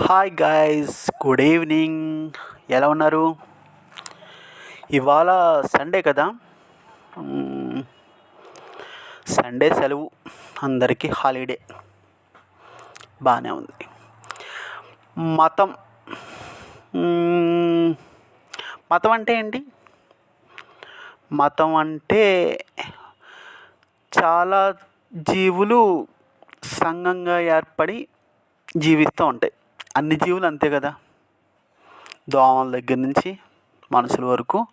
Hi guys good evening ఎలా ఉన్నారు? ఇవాళ సండే కదా? సండే సెలవు. అందరికీ హాలిడే బాగానే ఉంది. మతం. మతం అంటే ఏంటి? మతం అంటే చాలా జీవులు సంఘంగా ఏర్పడి జీవిస్తూ ఉంటాయి. అన్ని జీవులు అంతే కదా. దోమల దగ్గర నుంచి మనుషుల వరకు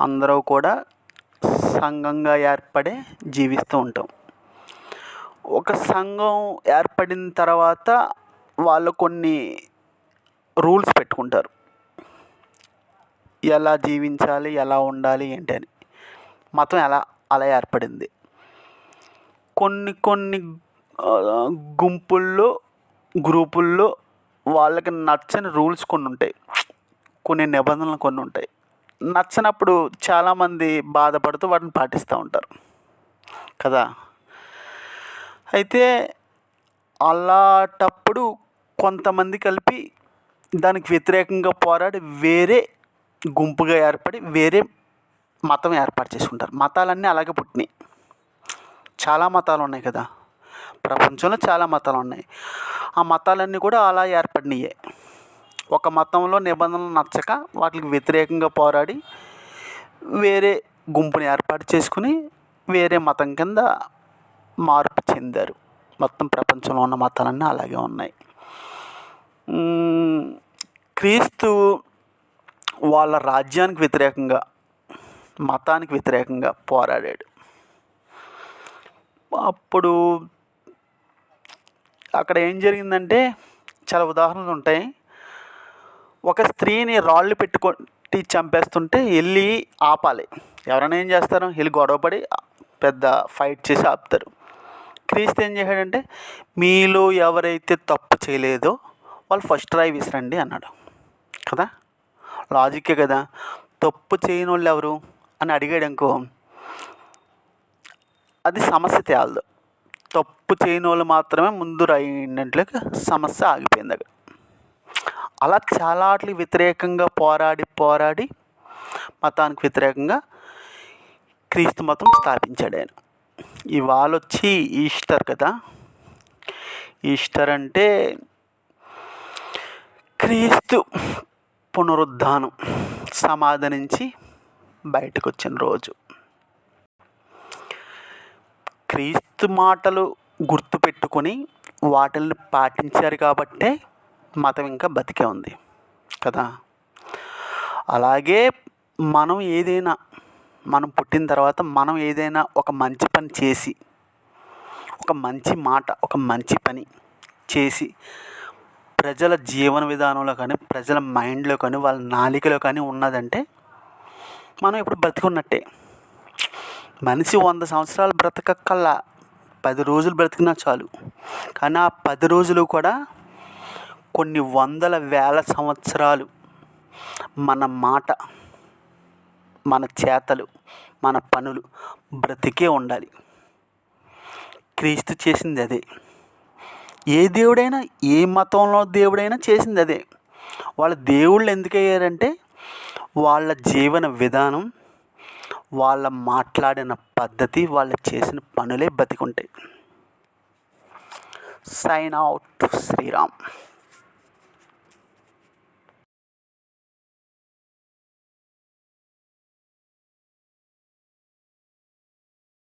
అందరూ కూడా సంఘంగా ఏర్పడే జీవిస్తూ ఉంటాం. ఒక సంఘం ఏర్పడిన తర్వాత వాళ్ళు కొన్ని రూల్స్ పెట్టుకుంటారు. ఎలా జీవించాలి ఎలా ఉండాలి ఏంటి అని. మతం ఎలా అలా ఏర్పడింది. కొన్ని కొన్ని గుంపుల్లో గ్రూపుల్లో వాళ్ళకి నచ్చని రూల్స్ కొన్ని ఉంటాయి. కొన్ని నిబంధనలు కొన్ని ఉంటాయి. నచ్చనప్పుడు చాలామంది బాధపడుతూ వాటిని పాటిస్తూ ఉంటారు. కదా? అయితే అలాంటప్పుడు కొంతమంది కలిపి దానికి వ్యతిరేకంగా పోరాడి వేరే గుంపుగా ఏర్పడి వేరే మతం ఏర్పాటు చేసుకుంటారు. మతాలన్నీ అలాగే పుట్టినాయి. చాలా మతాలు ఉన్నాయి కదా? ప్రపంచంలో చాలా మతాలు ఉన్నాయి. ఆ మతాలన్నీ కూడా అలా ఏర్పడినాయే. ఒక మతంలో నిబంధనలు నచ్చక వాటికి వ్యతిరేకంగా పోరాడి వేరే గుంపుని ఏర్పాటు చేసుకుని వేరే మతం కింద మార్పు చెందారు. మొత్తం ప్రపంచంలో ఉన్న మతాలన్నీ అలాగే ఉన్నాయి. క్రీస్తు వాళ్ళ రాజ్యానికి వ్యతిరేకంగా మతానికి వ్యతిరేకంగా పోరాడాడు. అప్పుడు అక్కడ ఏం జరిగిందంటే చాలా ఉదాహరణలు ఉంటాయి. ఒక స్త్రీని రాళ్ళు పెట్టుకొని చంపేస్తుంటే వెళ్ళి ఆపాలి. ఎవరైనా ఏం చేస్తారు? వెళ్ళి గొడవపడి పెద్ద ఫైట్ చేసి ఆపుతారు. క్రీస్తు ఏం చేశాడంటే మీలో ఎవరైతే తప్పు చేయలేదో వాళ్ళు ఫస్ట్ ట్రై విసిరండి అన్నాడు. కదా? లాజిక్కే కదా? తప్పు చేయని వాళ్ళు ఎవరు? అని అడిగాడు అనుకో అది సమస్య తేలదు. తప్పు చేయని వాళ్ళు మాత్రమే ముందు రాయినట్లుగా సమస్య ఆగిపోయింది అక్కడ. అలా చాలా వాటికి వ్యతిరేకంగా పోరాడి పోరాడి మతానికి వ్యతిరేకంగా క్రీస్తు మతం స్థాపించాడు ఆయన. ఇవాళ వచ్చి ఈస్టర్ కదా. ఈస్టర్ అంటే క్రీస్తు పునరుద్ధానం సమాధి నుంచి బయటకు వచ్చిన రోజు. క్రీస్తు మాటలు గుర్తుపెట్టుకొని వాటిని పాటించారు కాబట్టే మతం ఇంకా బతికే ఉంది కదా? అలాగే మనం ఏదైనా మనం పుట్టిన తర్వాత మనం ఏదైనా ఒక మంచి పని చేసి ఒక మంచి మాట ఒక మంచి పని చేసి ప్రజల జీవన విధానంలో కానీ ప్రజల మైండ్లో కానీ వాళ్ళ నాలికలో కానీ ఉన్నదంటే మనం ఇప్పుడు బ్రతికున్నట్టే మనిషి వంద సంవత్సరాలు బ్రతకక్కల్లా పది రోజులు బ్రతికినా చాలు. కానీ ఆ పది రోజులు కూడా కొన్ని వందల వేల సంవత్సరాలు మన మాట మన చేతలు మన పనులు బ్రతికే ఉండాలి. క్రీస్తు చేసింది అదే. ఏ దేవుడైనా ఏ మతంలో దేవుడైనా చేసింది అదే. వాళ్ళ దేవుళ్ళు ఎందుకు అయ్యారంటే వాళ్ళ జీవన విధానం వాళ్ళ మాట్లాడిన పద్ధతి వాళ్ళు చేసిన పనులే బతికుంటాయి. Sign out Sriram